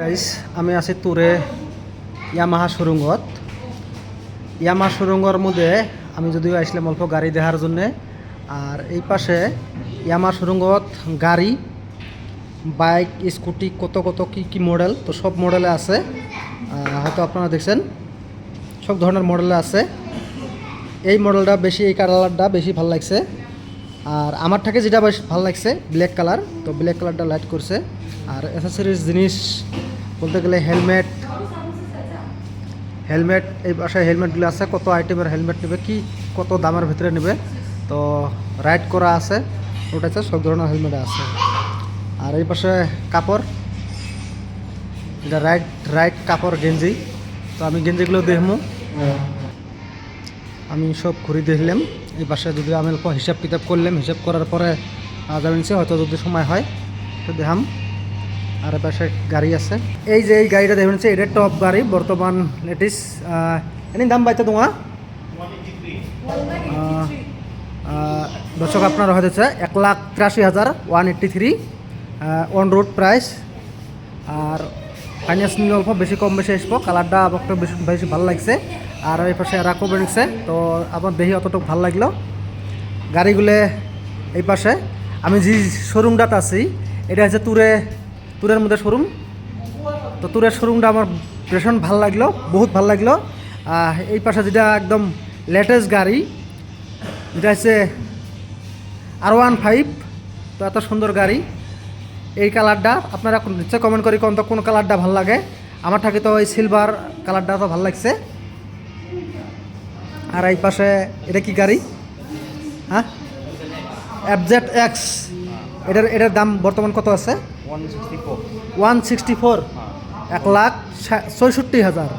Guys আমি আছি তুরে Yamaha সুরঙ্গত Yamaha সুরঙ্গর মধ্যে আমি যদিও আসলাম অল্প গাড়ি দেখার জন্যে, আর এই পাশে ইয়ামাহা সুরঙ্গত গাড়ি, বাইক, স্কুটি, কত কত কি কি মডেল তো সব মডেলে আছে। হয়তো আপনারা দেখছেন, সব ধরনের মডেলে আছে। এই মডেলটা বেশি, এই কালারটা বেশি ভালো লাগছে। আর আমার থেকে যেটা বেশ ভালো লাগছে ব্ল্যাক কালার তো ব্ল্যাক কালারটা লাইট করছে। আর অ্যাসেসরিজ জিনিস বলতে গেলে হেলমেট হেলমেট এই বাসায় হেলমেটগুলো আছে, কত আইটেমের হেলমেট নেবে, কি কত দামের ভিতরে নেবে, তো রাইড করা আছে, ওটা হচ্ছে সব ধরনের হেলমেট আছে। আর এই পাশে কাপড়, এটা রাইড রাইড কাপড় গেঞ্জি, তো আমি গেঞ্জিগুলো দেখব। আমি সব ঘুরে দেখলাম। এই পাশে যদি আমি অল্প হিসাব কিতাব করলাম, হিসাব করার পরে জানিয়েছি হয়তো যদি সময় হয়, তো দেখাম। আর পাশে গাড়ি আছে। এই যে এই গাড়িটা দেখবেন এটা টপ গাড়ি, বর্তমান লেটিস এনে দাম বাইতে তোমার দর্শক আপনার হয়েছে এক লাখ তিরাশি হাজার one eighty three on road price R finance নিলে অল্প বেশি, কম বেশি আসব। কালারটা আমাকে বেশি বেশি ভালো লাগছে। আর এই পাশে রাখো বেড়েছে তো আমার দেখি অতটুকু ভালো লাগল। গাড়িগুলো এই পাশে। আমি যে শোরুমটাতে আছি, এটা হচ্ছে তুরে তুরের মধ্যে শোরুম তো তুরের শোরুমটা আমার ভীষণ ভালো লাগল, বহুত ভালো লাগল। এই পাশে যেটা একদম লেটেস্ট গাড়ি, যেটা হচ্ছে আর ওয়ান ফাইভ তো এত সুন্দর গাড়ি। এই কালারটা আপনারা নিশ্চয় কমেন্ট করি কোন কোন কালারটা ভালো লাগে। আমার থাকে তো ওই সিলভার কালারটা তো ভালো লাগছে। আর এই পাশে এটা কি গাড়ি? হ্যাঁ? অ্যাবজেট এক্স এটার এটার দাম বর্তমান কত আছে? ওয়ান সিক্সটি ফোর এক লাখ ছয়ষট্টি হাজার।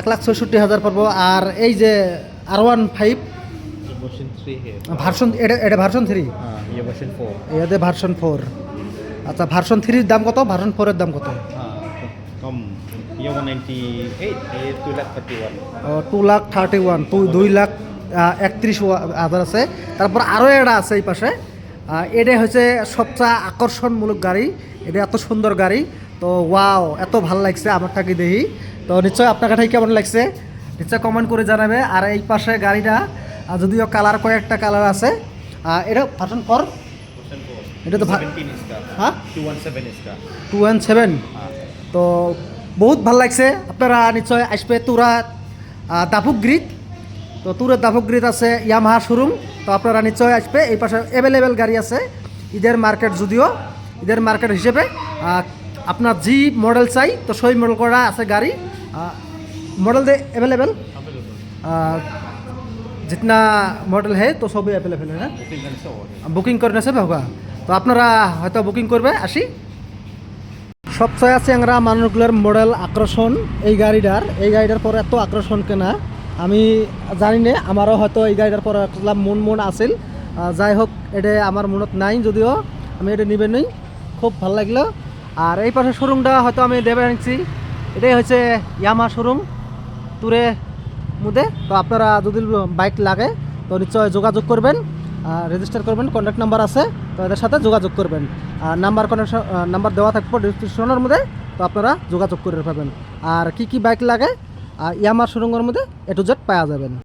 এক লাখ ছয়ষট্টি হাজার পড়ব। আর এই যে আর ওয়ান ফাইভ ভার্সন এটা এটা ভার্সন থ্রি এতে ভার্সন ফোর আচ্ছা ভার্সন থ্রির দাম কত? ভার্সন ফোরের দাম কত? টু লাখ 31 লাখ লাখ 31 হাজার আছে। তারপর আরও এটা আছে এই পাশে। এটা হচ্ছে সবচেয়ে আকর্ষণমূলক গাড়ি। এটা এত সুন্দর গাড়ি। তো ওয়াও এত ভালো লাগছে আমার টাকি দেখি। তো নিশ্চয় আপনার কাছে কেমন লাগছে? নিশ্চয় কমেন্ট করে জানাবে। আর এই পাশে গাড়িটা যদিও কালার কয়েকটা কালার আছে। এটা ভার্সন ফর এটা তো হ্যাঁ? টু ওয়ান সেভেন তো বহুত ভাল লাগছে আপনারা নিশ্চয় আসবে তুরা দাফুক গ্রিড তো তুরের দাফুক গ্রিড আছে ইয়ামাহা শোরুম তো আপনারা নিশ্চয় আসবে এই পাশে অ্যাভেলেবেল গাড়ি আছে ঈদের মার্কেট যদিও ঈদের মার্কেট হিসেবে আহ, আপনার জি মডেল চাই তো সেই মডেল করা আছে গাড়ি মডেল দে অ্যাভেলেবেল जितना মডেল है তো সবই অ্যাভেলেবেল है না बुकिंग करने से और বুকিং করে নেছে হোক তো আপনারা হয়তো বুকিং করবে আসি সবচেয়ে চ্যাংরা মানুষগুলোর মডেল আকর্ষণ এই গাড়িটার। এই গাড়িটার পরে এত আকর্ষণ কেনা। আমি জানি না, আমারও হয়তো এই গাড়িটার পরে একলা মন মন আছিল। যাই হোক, এটা আমার মনত নাই যদিও, আমি এটা নিবে নই। খুব ভালো লাগল। আর এই পাশে শোরুমটা হয়তো আমি দেবে আনছি। এটাই হচ্ছে ইয়ামা শোরুম তুরে মধ্যে তো আপনারা যদি বাইক লাগে, তো নিশ্চয় যোগাযোগ করবেন। রেজিস্টার করবেন কন্ট্যাক্ট নাম্বার আছে, তো এদের সাথে যোগাযোগ করবেন। আর নাম্বার কন্ট্যাক্ট নাম্বার দেওয়া থাকবে ডিসক্রিপশনের মধ্যে, তো আপনারা যোগাযোগ করে পাবেন। আর কি কি বাইক লাগে ইয়ামার শোরুমের মধ্যে এ টু জেড পাওয়া যাবেন।